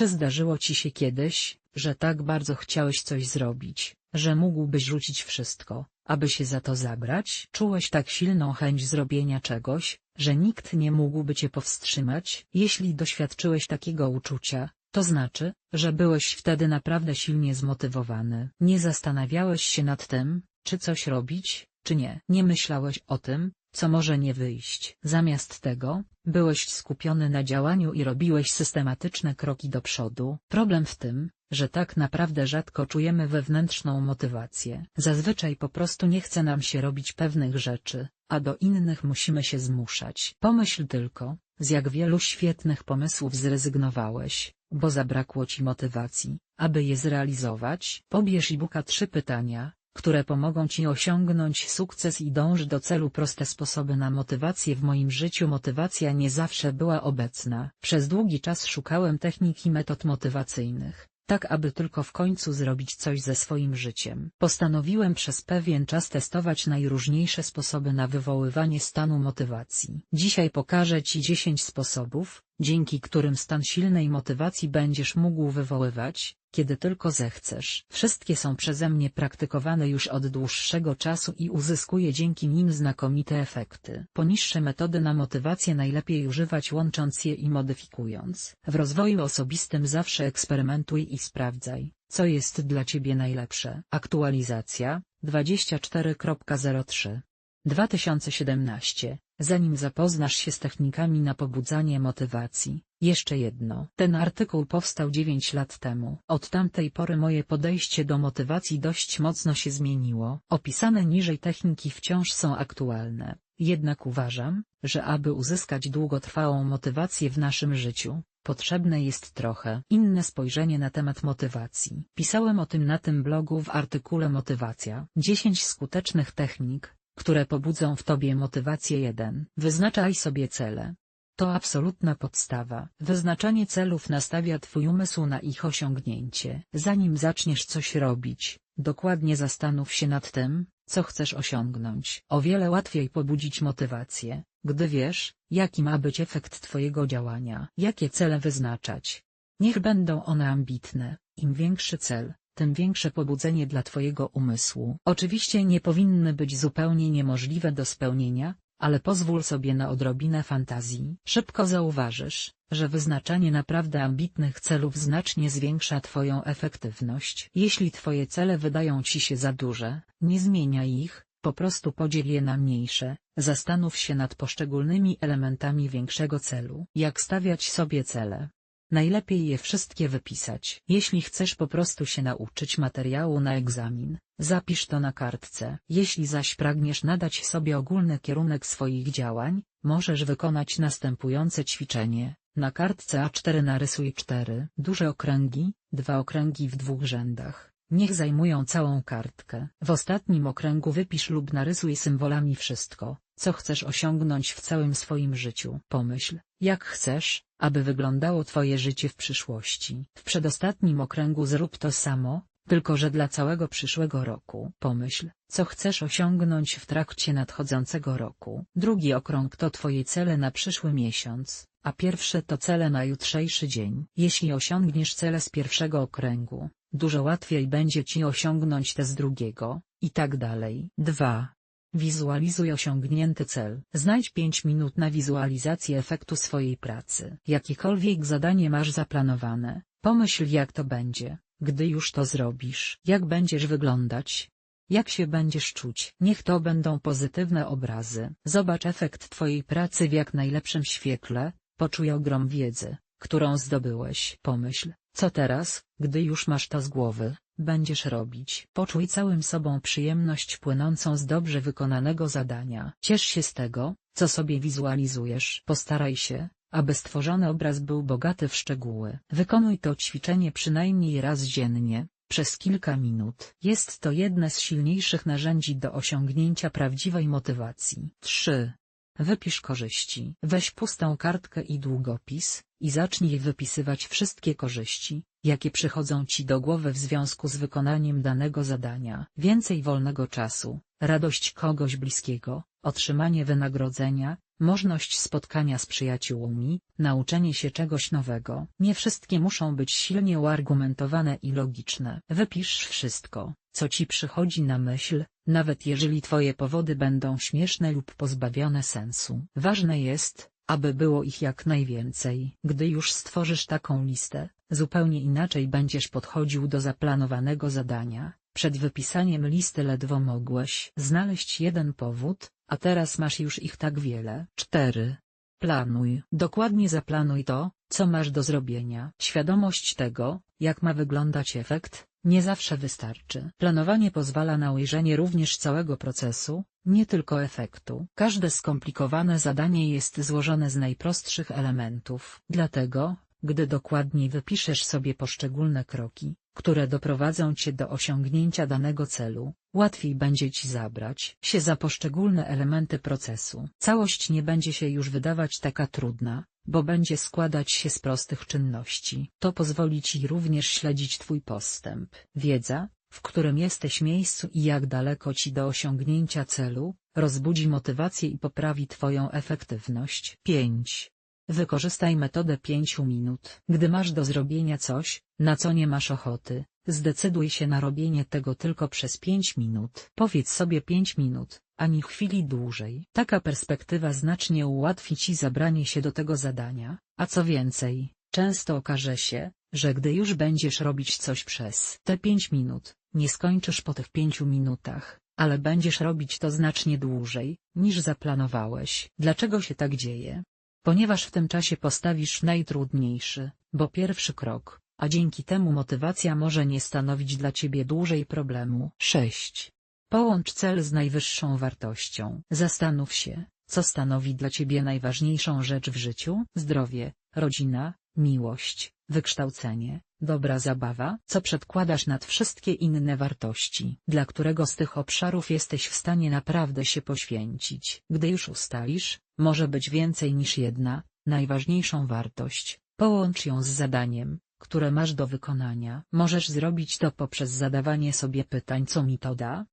Czy zdarzyło ci się kiedyś, że tak bardzo chciałeś coś zrobić, że mógłbyś rzucić wszystko, aby się za to zabrać? Czułeś tak silną chęć zrobienia czegoś, że nikt nie mógłby cię powstrzymać? Jeśli doświadczyłeś takiego uczucia, to znaczy, że byłeś wtedy naprawdę silnie zmotywowany. Nie zastanawiałeś się nad tym, czy coś robić, czy nie. Nie myślałeś o tym, co może nie wyjść. Zamiast tego, byłeś skupiony na działaniu i robiłeś systematyczne kroki do przodu. Problem w tym, że tak naprawdę rzadko czujemy wewnętrzną motywację. Zazwyczaj po prostu nie chce nam się robić pewnych rzeczy, a do innych musimy się zmuszać. Pomyśl tylko, z jak wielu świetnych pomysłów zrezygnowałeś, bo zabrakło ci motywacji, aby je zrealizować. Pobierz e-booka trzy pytania, które pomogą Ci osiągnąć sukces i dąż do celu proste sposoby na motywację w moim życiu motywacja nie zawsze była obecna. Przez długi czas szukałem technik i metod motywacyjnych, tak aby tylko w końcu zrobić coś ze swoim życiem. Postanowiłem przez pewien czas testować najróżniejsze sposoby na wywoływanie stanu motywacji. Dzisiaj pokażę Ci 10 sposobów, dzięki którym stan silnej motywacji będziesz mógł wywoływać, kiedy tylko zechcesz. Wszystkie są przeze mnie praktykowane już od dłuższego czasu i uzyskuję dzięki nim znakomite efekty. Poniższe metody na motywację najlepiej używać łącząc je i modyfikując. W rozwoju osobistym zawsze eksperymentuj i sprawdzaj, co jest dla Ciebie najlepsze. Aktualizacja 24.03 2017 Zanim zapoznasz się z technikami na pobudzanie motywacji, jeszcze jedno. Ten artykuł powstał 9 lat temu. Od tamtej pory moje podejście do motywacji dość mocno się zmieniło. Opisane niżej techniki wciąż są aktualne. Jednak uważam, że aby uzyskać długotrwałą motywację w naszym życiu, potrzebne jest trochę inne spojrzenie na temat motywacji. Pisałem o tym na tym blogu w artykule Motywacja. 10 skutecznych technik, które pobudzą w tobie motywację 1. Wyznaczaj sobie cele. To absolutna podstawa. Wyznaczanie celów nastawia twój umysł na ich osiągnięcie. Zanim zaczniesz coś robić, dokładnie zastanów się nad tym, co chcesz osiągnąć. O wiele łatwiej pobudzić motywację, gdy wiesz, jaki ma być efekt twojego działania. Jakie cele wyznaczać? Niech będą one ambitne. Im większy cel, tym większe pobudzenie dla Twojego umysłu. Oczywiście nie powinny być zupełnie niemożliwe do spełnienia, ale pozwól sobie na odrobinę fantazji. Szybko zauważysz, że wyznaczanie naprawdę ambitnych celów znacznie zwiększa Twoją efektywność. Jeśli Twoje cele wydają Ci się za duże, nie zmieniaj ich, po prostu podziel je na mniejsze, zastanów się nad poszczególnymi elementami większego celu. Jak stawiać sobie cele? Najlepiej je wszystkie wypisać. Jeśli chcesz po prostu się nauczyć materiału na egzamin, zapisz to na kartce. Jeśli zaś pragniesz nadać sobie ogólny kierunek swoich działań, możesz wykonać następujące ćwiczenie. Na kartce A4 narysuj 4 duże okręgi, dwa okręgi w dwóch rzędach. Niech zajmują całą kartkę. W ostatnim okręgu wypisz lub narysuj symbolami wszystko, co chcesz osiągnąć w całym swoim życiu. Pomyśl, jak chcesz, aby wyglądało Twoje życie w przyszłości. W przedostatnim okręgu zrób to samo, tylko że dla całego przyszłego roku. Pomyśl, co chcesz osiągnąć w trakcie nadchodzącego roku. Drugi okrąg to Twoje cele na przyszły miesiąc, a pierwszy to cele na jutrzejszy dzień. Jeśli osiągniesz cele z pierwszego okręgu, dużo łatwiej będzie Ci osiągnąć te z drugiego, i tak dalej. 2. Wizualizuj osiągnięty cel. Znajdź 5 minut na wizualizację efektu swojej pracy. Jakiekolwiek zadanie masz zaplanowane, pomyśl jak to będzie, gdy już to zrobisz. Jak będziesz wyglądać? Jak się będziesz czuć? Niech to będą pozytywne obrazy. Zobacz efekt twojej pracy w jak najlepszym świetle, poczuj ogrom wiedzy, którą zdobyłeś. Pomyśl, co teraz, gdy już masz to z głowy, będziesz robić. Poczuj całym sobą przyjemność płynącą z dobrze wykonanego zadania. Ciesz się z tego, co sobie wizualizujesz. Postaraj się, aby stworzony obraz był bogaty w szczegóły. Wykonuj to ćwiczenie przynajmniej raz dziennie, przez kilka minut. Jest to jedne z silniejszych narzędzi do osiągnięcia prawdziwej motywacji. 3. Wypisz korzyści. Weź pustą kartkę i długopis, i zacznij wypisywać wszystkie korzyści, jakie przychodzą Ci do głowy w związku z wykonaniem danego zadania. Więcej wolnego czasu, radość kogoś bliskiego, otrzymanie wynagrodzenia, możność spotkania z przyjaciółmi, nauczenie się czegoś nowego. Nie wszystkie muszą być silnie uargumentowane i logiczne. Wypisz wszystko, co ci przychodzi na myśl, nawet jeżeli twoje powody będą śmieszne lub pozbawione sensu. Ważne jest, aby było ich jak najwięcej. Gdy już stworzysz taką listę, zupełnie inaczej będziesz podchodził do zaplanowanego zadania. Przed wypisaniem listy ledwo mogłeś znaleźć jeden powód, a teraz masz już ich tak wiele. 4. Planuj. Dokładnie zaplanuj to, co masz do zrobienia. Świadomość tego, jak ma wyglądać efekt, nie zawsze wystarczy. Planowanie pozwala na ujrzenie również całego procesu, nie tylko efektu. Każde skomplikowane zadanie jest złożone z najprostszych elementów. Dlatego, gdy dokładniej wypiszesz sobie poszczególne kroki, które doprowadzą cię do osiągnięcia danego celu, łatwiej będzie ci zabrać się za poszczególne elementy procesu. Całość nie będzie się już wydawać taka trudna, bo będzie składać się z prostych czynności. To pozwoli ci również śledzić twój postęp. Wiedza, w którym jesteś miejscu i jak daleko ci do osiągnięcia celu, rozbudzi motywację i poprawi twoją efektywność. 5. Wykorzystaj metodę 5 minut. Gdy masz do zrobienia coś, na co nie masz ochoty, zdecyduj się na robienie tego tylko przez 5 minut. Powiedz sobie 5 minut, ani chwili dłużej. Taka perspektywa znacznie ułatwi ci zabranie się do tego zadania, a co więcej, często okaże się, że gdy już będziesz robić coś przez te 5 minut, nie skończysz po tych 5 minutach, ale będziesz robić to znacznie dłużej, niż zaplanowałeś. Dlaczego się tak dzieje? Ponieważ w tym czasie postawisz najtrudniejszy, bo pierwszy krok, a dzięki temu motywacja może nie stanowić dla ciebie dłużej problemu. 6. Połącz cel z najwyższą wartością. Zastanów się, co stanowi dla ciebie najważniejszą rzecz w życiu? Zdrowie, rodzina, miłość, wykształcenie, dobra zabawa, co przedkładasz nad wszystkie inne wartości, dla którego z tych obszarów jesteś w stanie naprawdę się poświęcić. Gdy już ustalisz, może być więcej niż jedna, najważniejszą wartość, połącz ją z zadaniem, które masz do wykonania. Możesz zrobić to poprzez zadawanie sobie pytań co mi to da?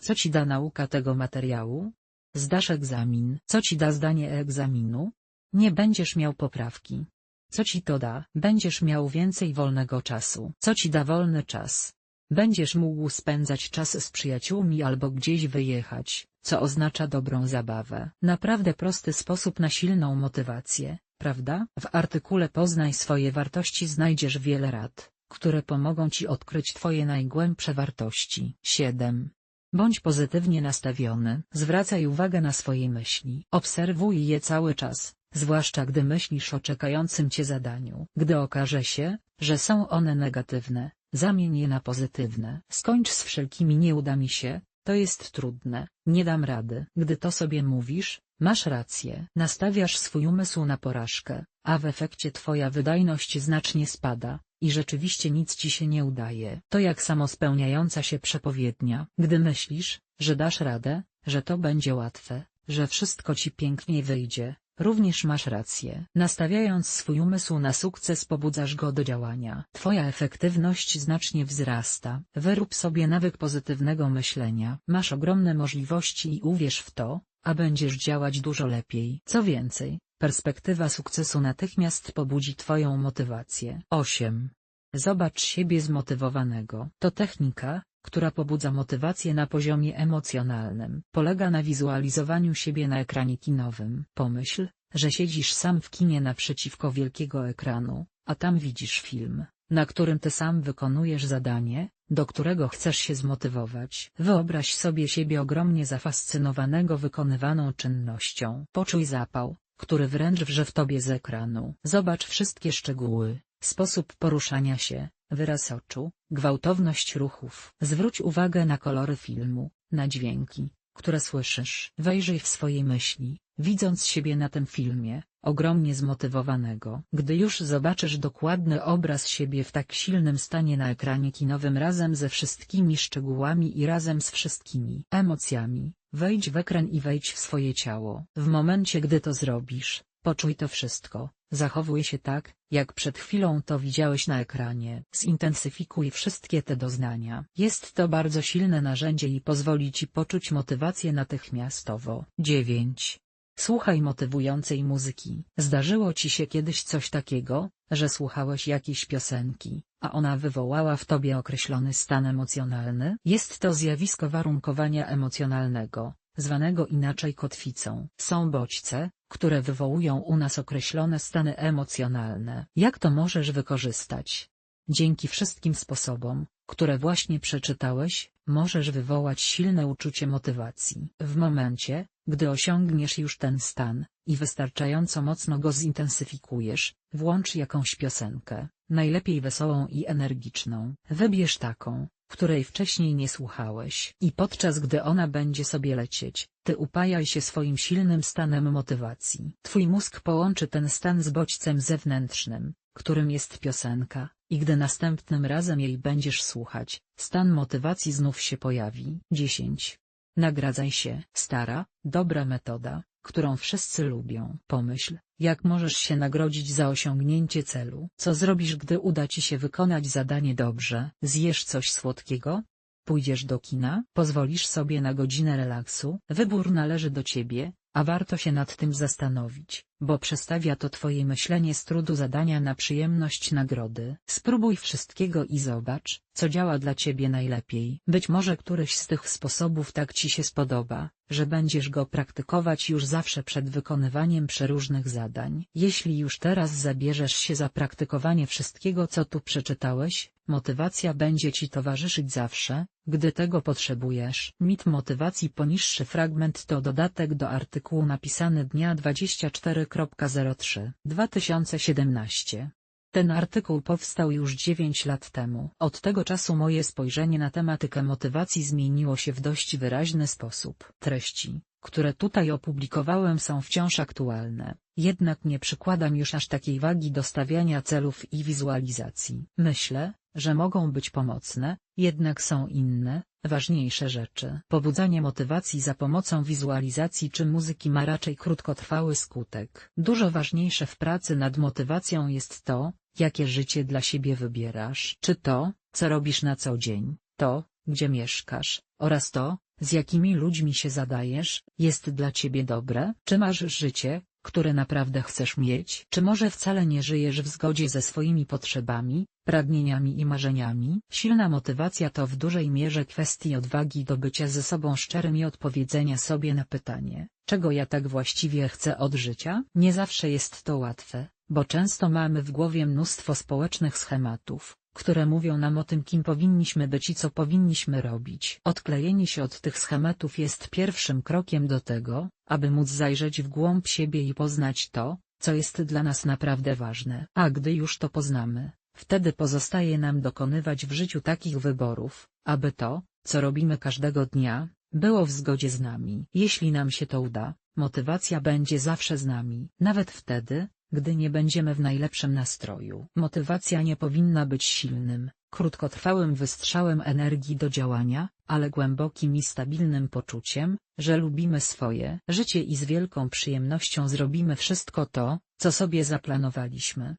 Co ci da nauka tego materiału? Zdasz egzamin. Co ci da zdanie egzaminu? Nie będziesz miał poprawki. Co ci to da? Będziesz miał więcej wolnego czasu. Co ci da wolny czas? Będziesz mógł spędzać czas z przyjaciółmi albo gdzieś wyjechać, co oznacza dobrą zabawę. Naprawdę prosty sposób na silną motywację, prawda? W artykule Poznaj swoje wartości znajdziesz wiele rad, które pomogą ci odkryć twoje najgłębsze wartości. 7. Bądź pozytywnie nastawiony. Zwracaj uwagę na swoje myśli. Obserwuj je cały czas, zwłaszcza gdy myślisz o czekającym cię zadaniu. Gdy okaże się, że są one negatywne, zamień je na pozytywne. Skończ z wszelkimi nie uda mi się, to jest trudne, nie dam rady. Gdy to sobie mówisz, masz rację. Nastawiasz swój umysł na porażkę, a w efekcie twoja wydajność znacznie spada, i rzeczywiście nic ci się nie udaje. To jak samospełniająca się przepowiednia. Gdy myślisz, że dasz radę, że to będzie łatwe, że wszystko ci pięknie wyjdzie, Również masz rację. Nastawiając swój umysł na sukces pobudzasz go do działania. Twoja efektywność znacznie wzrasta. Wyrób sobie nawyk pozytywnego myślenia. Masz ogromne możliwości i uwierz w to, a będziesz działać dużo lepiej. Co więcej, perspektywa sukcesu natychmiast pobudzi Twoją motywację. 8. Zobacz siebie zmotywowanego. To technika, która pobudza motywację na poziomie emocjonalnym. Polega na wizualizowaniu siebie na ekranie kinowym. Pomyśl, że siedzisz sam w kinie naprzeciwko wielkiego ekranu, a tam widzisz film, na którym ty sam wykonujesz zadanie, do którego chcesz się zmotywować. Wyobraź sobie siebie ogromnie zafascynowanego wykonywaną czynnością. Poczuj zapał, który wręcz wrze w tobie z ekranu. Zobacz wszystkie szczegóły, sposób poruszania się, wyraz oczu, gwałtowność ruchów. Zwróć uwagę na kolory filmu, na dźwięki, które słyszysz. Wejrzyj w swoje myśli, widząc siebie na tym filmie, ogromnie zmotywowanego. Gdy już zobaczysz dokładny obraz siebie w tak silnym stanie na ekranie kinowym razem ze wszystkimi szczegółami i razem z wszystkimi emocjami, wejdź w ekran i wejdź w swoje ciało. W momencie gdy to zrobisz, poczuj to wszystko, Zachowuj się tak, jak przed chwilą to widziałeś na ekranie. Zintensyfikuj wszystkie te doznania. Jest to bardzo silne narzędzie i pozwoli Ci poczuć motywację natychmiastowo. 9. Słuchaj motywującej muzyki. Zdarzyło ci się kiedyś coś takiego, że słuchałeś jakiejś piosenki, a ona wywołała w tobie określony stan emocjonalny? Jest to zjawisko warunkowania emocjonalnego, zwanego inaczej kotwicą. Są bodźce, które wywołują u nas określone stany emocjonalne. Jak to możesz wykorzystać? Dzięki wszystkim sposobom, które właśnie przeczytałeś, możesz wywołać silne uczucie motywacji. W momencie, gdy osiągniesz już ten stan, i wystarczająco mocno go zintensyfikujesz, włącz jakąś piosenkę, najlepiej wesołą i energiczną. Wybierz taką, której wcześniej nie słuchałeś. I podczas gdy ona będzie sobie lecieć, ty upajaj się swoim silnym stanem motywacji. Twój mózg połączy ten stan z bodźcem zewnętrznym, którym jest piosenka, i gdy następnym razem jej będziesz słuchać, stan motywacji znów się pojawi. 10. Nagradzaj się. Stara, dobra metoda, którą wszyscy lubią. Pomyśl, jak możesz się nagrodzić za osiągnięcie celu. Co zrobisz gdy uda ci się wykonać zadanie dobrze? Zjesz coś słodkiego? Pójdziesz do kina? Pozwolisz sobie na godzinę relaksu? Wybór należy do ciebie, a warto się nad tym zastanowić, bo przestawia to twoje myślenie z trudu zadania na przyjemność nagrody. Spróbuj wszystkiego i zobacz, co działa dla ciebie najlepiej. Być może któryś z tych sposobów tak ci się spodoba, że będziesz go praktykować już zawsze przed wykonywaniem przeróżnych zadań. Jeśli już teraz zabierzesz się za praktykowanie wszystkiego co tu przeczytałeś, motywacja będzie ci towarzyszyć zawsze, gdy tego potrzebujesz. Mit motywacji Poniższy fragment to dodatek do artykułu napisany dnia 24.03 2017. Ten artykuł powstał już 9 lat temu. Od tego czasu moje spojrzenie na tematykę motywacji zmieniło się w dość wyraźny sposób. Treści, które tutaj opublikowałem są wciąż aktualne, jednak nie przykładam już aż takiej wagi do stawiania celów i wizualizacji. Myślę, że mogą być pomocne, jednak są inne, ważniejsze rzeczy. Pobudzanie motywacji za pomocą wizualizacji czy muzyki ma raczej krótkotrwały skutek. Dużo ważniejsze w pracy nad motywacją jest to, jakie życie dla siebie wybierasz. Czy to, co robisz na co dzień, to, gdzie mieszkasz, oraz to, z jakimi ludźmi się zadajesz, jest dla ciebie dobre? Czy masz życie, które naprawdę chcesz mieć? Czy może wcale nie żyjesz w zgodzie ze swoimi potrzebami, pragnieniami i marzeniami? Silna motywacja to w dużej mierze kwestii odwagi do bycia ze sobą szczerym i odpowiedzenia sobie na pytanie, czego ja tak właściwie chcę od życia? Nie zawsze jest to łatwe, bo często mamy w głowie mnóstwo społecznych schematów, które mówią nam o tym kim powinniśmy być i co powinniśmy robić. Odklejenie się od tych schematów jest pierwszym krokiem do tego, aby móc zajrzeć w głąb siebie i poznać to, co jest dla nas naprawdę ważne. A gdy już to poznamy, wtedy pozostaje nam dokonywać w życiu takich wyborów, aby to, co robimy każdego dnia, było w zgodzie z nami. Jeśli nam się to uda, motywacja będzie zawsze z nami. Nawet wtedy, gdy nie będziemy w najlepszym nastroju. Motywacja nie powinna być silnym, krótkotrwałym wystrzałem energii do działania, ale głębokim i stabilnym poczuciem, że lubimy swoje życie i z wielką przyjemnością zrobimy wszystko to, co sobie zaplanowaliśmy.